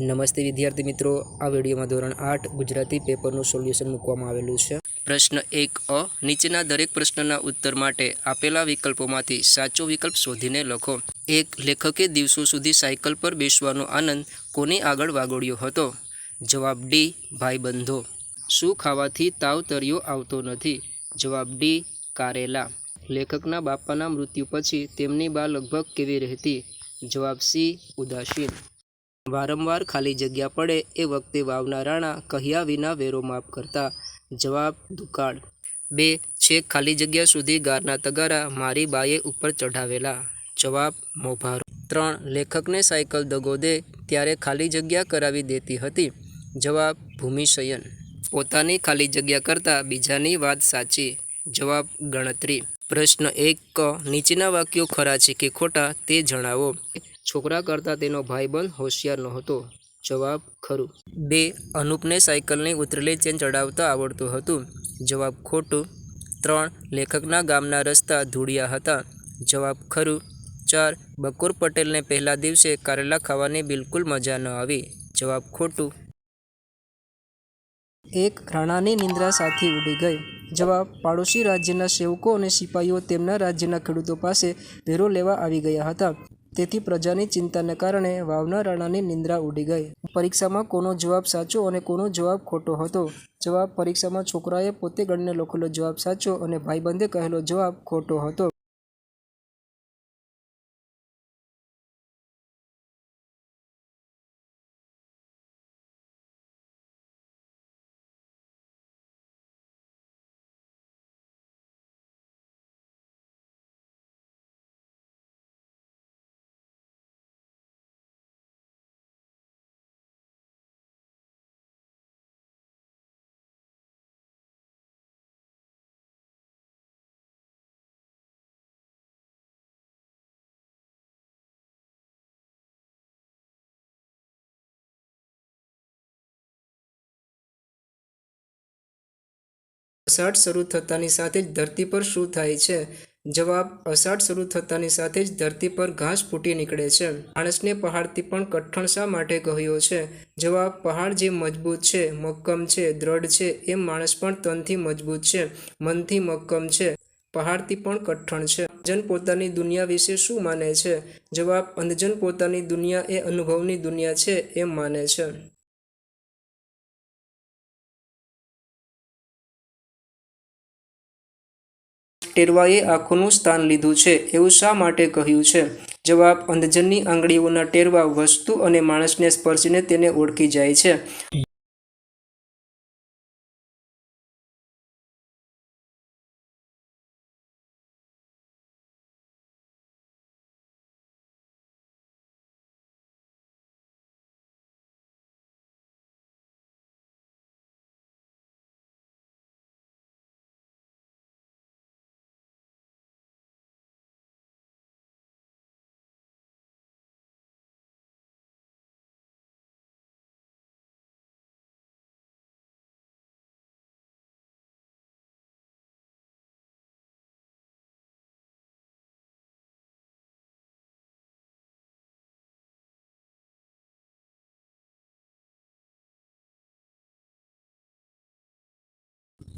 નમસ્તે વિદ્યાર્થી મિત્રો, આ વિડીયોમાં ધોરણ આઠ ગુજરાતી પેપરનું સોલ્યુશન મૂકવામાં આવેલું છે. પ્રશ્ન એક અ, નીચેના દરેક પ્રશ્નના ઉત્તર માટે આપેલા વિકલ્પોમાંથી સાચો વિકલ્પ શોધીને લખો. એક, લેખકે દિવસો સુધી સાયકલ પર બેસવાનો આનંદ કોની આગળ વાગોળ્યો હતો? જવાબ ડી, ભાઈબંધો. શું ખાવાથી તાવ તર્યો આવતો નથી? જવાબ ડી, કારેલા. લેખકના બાપાના મૃત્યુ પછી તેમની બા લગભગ કેવી રહેતી? જવાબ સી, ઉદાસીન. વારંવાર ખાલી જગ્યા પડે એ વખતે વાવના રાણા કહ્યા વિના વેરો માફ કરતા. જવાબ, દુકાળ. બે, છેક ખાલી જગ્યા સુધી ગારના તગારા મારી બાએ ઉપર ચઢાવેલા. જવાબ, મોભારો. ત્રણ, લેખકને સાયકલ દગો દે ત્યારે ખાલી જગ્યા કરાવી દેતી હતી. જવાબ ભૂમિશયન પોતાની ખાલી જગ્યા કરતાં બીજાની વાત સાચી. જવાબ, ગણતરી. પ્રશ્ન એક નીચેના વાક્યો ખરા છે કે ખોટા તે જણાવો. છોકરા કરતાં તેનો ભાઈબંધ હોશિયાર નહોતો. જવાબ ખરું. બે, અનુપને સાયકલની ઉતરેલી ચેન ચડાવતા આવડતું હતું. જવાબ ખોટું. ત્રણ, લેખકના ગામના રસ્તા ધૂળિયા હતા. જવાબ ખરું. ચાર, બકુર પટેલને પહેલા દિવસે કારેલા ખાવાની બિલકુલ મજા ન આવી. જવાબ ખોટું. એક, રાણાની નિંદ્રા સાથી ઉડી ગઈ. જવાબ, પાડોશી રાજ્યના સેવકો અને સિપાહીઓ તેમના રાજ્યના ખેડૂતો પાસે વેરો લેવા આવી ગયા હતા. તેથી પ્રજાની ચિંતાને કારણે વાવના રાણાની નિંદ્રા ઉડી ગઈ. પરીક્ષામાં કોનો જવાબ સાચો અને કોનો જવાબ ખોટો હતો? જવાબ પરીક્ષામાં છોકરાએ પોતે ગણીને લખેલો જવાબ સાચો અને ભાઈબંધે કહેલો જવાબ ખોટો હતો. અષાઢ શરૂ થતાની સાથે જ ધરતી પર શું થાય છે? જવાબ, અષાઢ શરૂ થતાની સાથે જ ધરતી પર ઘાસ ફૂટી નીકળે છે. માણસને પહાડથી પણ કઠણ શા માટે કહ્યો છે? જવાબ, પહાડ જે મજબૂત છે, મક્કમ છે, દ્રઢ છે એમ માણસ પણ તનથી મજબૂત છે, મનથી મક્કમ છે, પહાડથી પણ કઠણ છે. જન પોતાની દુનિયા વિશે શું માને છે? જવાબ અંધજન પોતાની દુનિયા એ અનુભવની દુનિયા છે એમ માને છે. ટેરવાએ આંખોનું સ્થાન લીધું છે. એવું શા માટે કહ્યું છે? જવાબ, અંધજનની આંગળીઓના ટેરવા વસ્તુ અને માણસને સ્પર્શીને તેને ઓળખી જાય છે.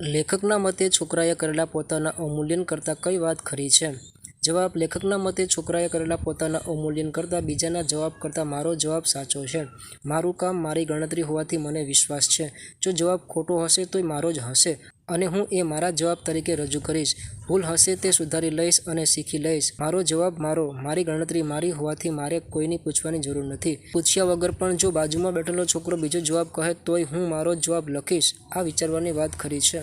લેખકના મતે છોકરાએ કરેલા પોતાના અવમૂલ્યન કરતાં કઈ વાત ખરી છે? જવાબ લેખકના મતે છોકરાએ કરેલા પોતાના અવમૂલ્યન કરતાં બીજાના જવાબ કરતાં મારો જવાબ સાચો છે. મારું કામ મારી ગણતરી હોવાથી મને વિશ્વાસ છે. જો જવાબ ખોટો હશે તોય મારો જ હશે અને હું એ મારા જવાબ તરીકે રજૂ કરીશ. ભૂલ હશે તે સુધારી લઈશ અને શીખી લઈશ. મારો જવાબ મારો. મારી ગણતરી મારી હોવાથી મારે કોઈની પૂછવાની જરૂર નથી. પૂછ્યા વગર પણ જો બાજુમાં બેઠેલો છોકરો બીજો જવાબ કહે તોય હું મારો જવાબ લખીશ. આ વિચારવાની વાત ખરી છે.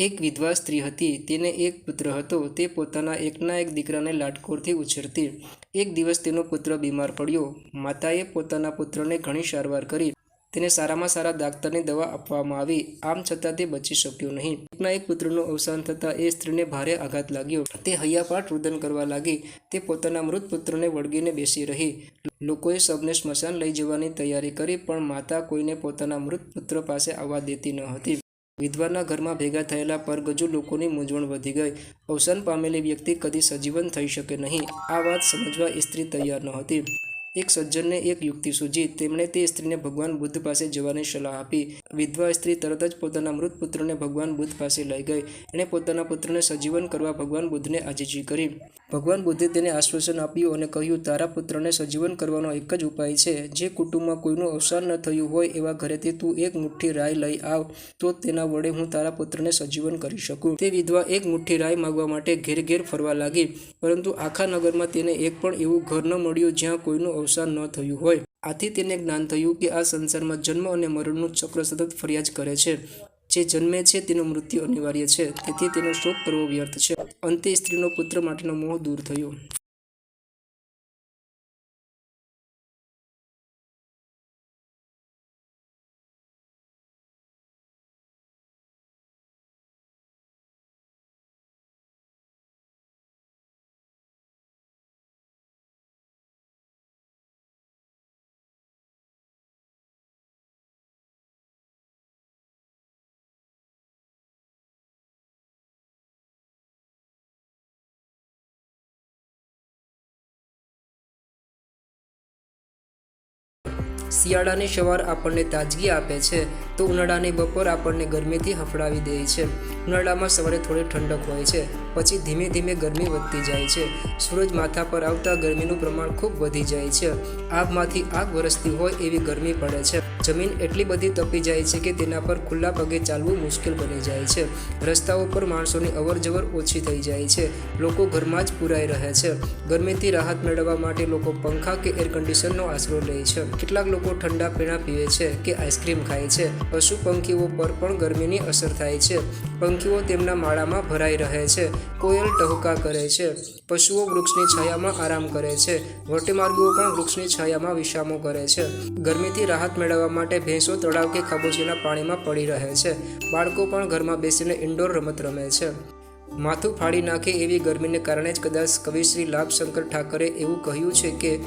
એક વિધવા સ્ત્રી હતી. તેને એક પુત્ર હતો. તે પોતાના એકના એક દીકરાને લાટકોરથી ઉછેરતી. એક દિવસ તેનો પુત્ર બીમાર પડ્યો. માતાએ પોતાના પુત્રને ઘણી સારવાર કરી. તેને સારામાં સારા ડાક્ટરની દવા આપવામાં આવી. આમ છતાં તે બચી શક્યો નહીં. એકના એક પુત્રનું અવસાન થતાં એ સ્ત્રીને ભારે આઘાત લાગ્યો. તે હૈયાપાટ રુદન કરવા લાગી. તે પોતાના મૃત પુત્રને વળગીને બેસી રહી. લોકોએ સબને સ્મશાન લઈ જવાની તૈયારી કરી, પણ માતા કોઈને પોતાના મૃત પુત્ર પાસે આવવા દેતી ન હતી. વિધવાના ઘરમાં ભેગા થયેલા પરગજુ લોકોની મૂંઝવણ વધી ગઈ. અવસાન પામેલી વ્યક્તિ કદી સજીવન થઈ શકે નહીં. આ વાત સમજવા સ્ત્રી તૈયાર નહોતી. એક સજ્જનને એક યુક્તિ સૂજી. તેમણે તે સ્ત્રીને ભગવાન બુદ્ધ પાસે જવાની સલાહ આપી. વિધવા સ્ત્રી તરત જ પોતાના મૃત પુત્રને ભગવાન બુદ્ધ પાસે લઈ ગઈ. એણે પોતાના પુત્રને સજીવન કરવા ભગવાન બુદ્ધને આજીજી કરી. ભગવાન બુદ્ધે તેને આશ્વાસન આપ્યું અને કહ્યું, તારા પુત્રને સજીવન કરવાનો એક જ ઉપાય છે. જે કુટુંબમાં કોઈનું અવસાન ન થયું હોય એવા ઘરેથી તું એક મુઠ્ઠી રાય લઈ આવ. તો તેના વડે હું તારા પુત્રને સજીવન કરી શકું. તે વિધવા એક મુઠ્ઠી રાય માગવા માટે ઘેર ઘેર ફરવા લાગી. પરંતુ આખા નગરમાં તેને એક પણ એવું ઘર ન મળ્યું જ્યાં કોઈનું અવસાન ન થયું હોય. આથી તેને જ્ઞાન થયું કે આ સંસારમાં જન્મ અને મરણનું ચક્ર સતત ફરિયાદ કરે છે. જે જન્મે છે તેનું મૃત્યુ અનિવાર્ય છે. તેથી તેનો શોક કરવો વ્યર્થ છે. અંતે સ્ત્રીનો પુત્ર માટેનો મોહ દૂર થયો. શિયાળાની સવાર આપણને તાજગી આપે છે, તો ઉનાળાની બપોર આપણને ગરમીથી હફડાવી દે છે. ઉનાળામાં સવારે થોડી ઠંડક હોય છે, પછી ધીમે ધીમે ગરમી વધતી જાય છે. સૂરજ માથા પર આવતા ગરમીનું પ્રમાણ ખૂબ વધી જાય છે. આગમાંથી આગ વરસતી હોય એવી ગરમી પડે છે. જમીન એટલી બધી તપી જાય છે કે તેના પર ખુલ્લા પગે ચાલવું મુશ્કેલ બની જાય છે. રસ્તાઓ પર માણસોની અવરજવર ઓછી થઈ જાય છે. લોકો ઘરમાં જ પુરાઈ રહે છે. ગરમીથી રાહત મેળવવા માટે લોકો પંખા કે એર કન્ડિશનનો આશરો લે છે. કેટલાક લોકો ઠંડા પીણા પીવે છે કે આઈસ્ક્રીમ ખાય છે. પશુ પંખીઓ પર પણ ગરમીની અસર થાય છે. પંખીઓ તેમના માળામાં ભરાઈ રહે છે. કોયલ ટહુકા કરે છે. પશુઓ વૃક્ષની છાયામાં આરામ કરે છે. વટેમાર્ગીઓ પણ વૃક્ષની છાયામાં વિશામો કરે છે. ગરમીથી રાહત મેળવવા માટે ભેંસો, તળાવ કે ખાબોચીના પાણીમાં પડી રહે છે. બાળકો પણ ઘરમાં બેસીને ઇન્ડોર રમત રમે છે. માથું ફાડી નાખે એવી ગરમીને કારણે જ કદાચ કવિશ્રી લાભશંકર ઠાકરે એવું કહ્યું છે કે